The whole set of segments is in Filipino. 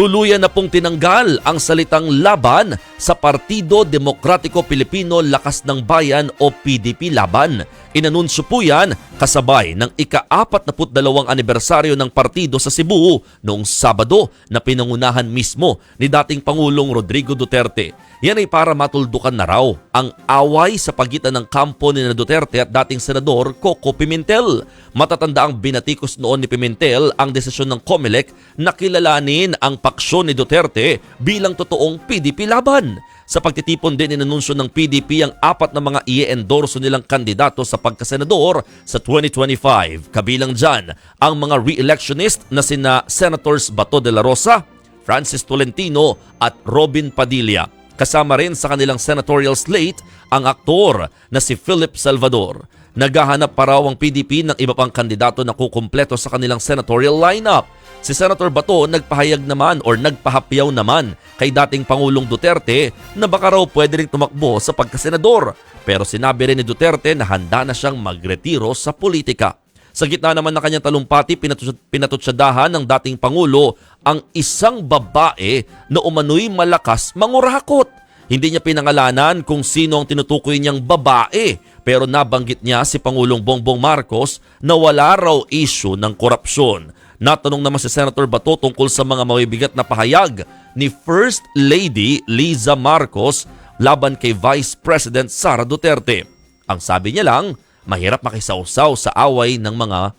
Tuluyan na pong tinanggal ang salitang laban sa Partido Demokratiko Pilipino Lakas ng Bayan o PDP Laban. Inanunsyo po yan kasabay ng ika-42 anibersaryo ng partido sa Cebu noong Sabado na pinangunahan mismo ni dating Pangulong Rodrigo Duterte. Yan ay para matuldukan na raw ang away sa pagitan ng kampo ni na Duterte at dating Senador Coco Pimentel. Matatanda ang binatikos noon ni Pimentel ang desisyon ng COMELEC na kilalanin ang paksyon ni Duterte bilang totoong PDP laban. Sa pagtitipon din inanunsyo ng PDP ang apat na mga i-endorso nilang kandidato sa pagkasenador sa 2025. Kabilang dyan ang mga re-electionist na sina Senators Bato de la Rosa, Francis Tolentino at Robin Padilla. Kasama rin sa kanilang senatorial slate ang aktor na si Philip Salvador. Naghahanap pa raw ang PDP ng iba pang kandidato na kukumpleto sa kanilang senatorial lineup. Si Senator Bato nagpahayag naman or nagpahapyaw naman kay dating Pangulong Duterte na baka raw pwede rin tumakbo sa pagkasenador. Pero sinabi rin ni Duterte na handa na siyang magretiro sa politika. Sa gitna naman ng kanyang talumpati, pinatu- pinatutsadahan ng dating Pangulo ang isang babae na umano'y malakas mangurakot. Hindi niya pinangalanan kung sino ang tinutukoy niyang babae pero nabanggit niya si Pangulong Bongbong Marcos na wala raw issue ng korupsyon. Natanong naman si Senator Bato tungkol sa mga mabibigat na pahayag ni First Lady Liza Marcos laban kay Vice President Sara Duterte. Ang sabi niya lang, mahirap makisawsaw sa away ng mga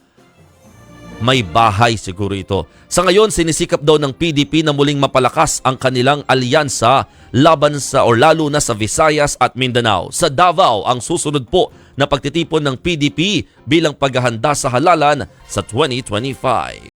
may bahay siguro ito. Sa ngayon, sinisikap daw ng PDP na muling mapalakas ang kanilang alyansa laban sa or lalo na sa Visayas at Mindanao. Sa Davao, ang susunod po na pagtitipon ng PDP bilang paghahanda sa halalan sa 2025.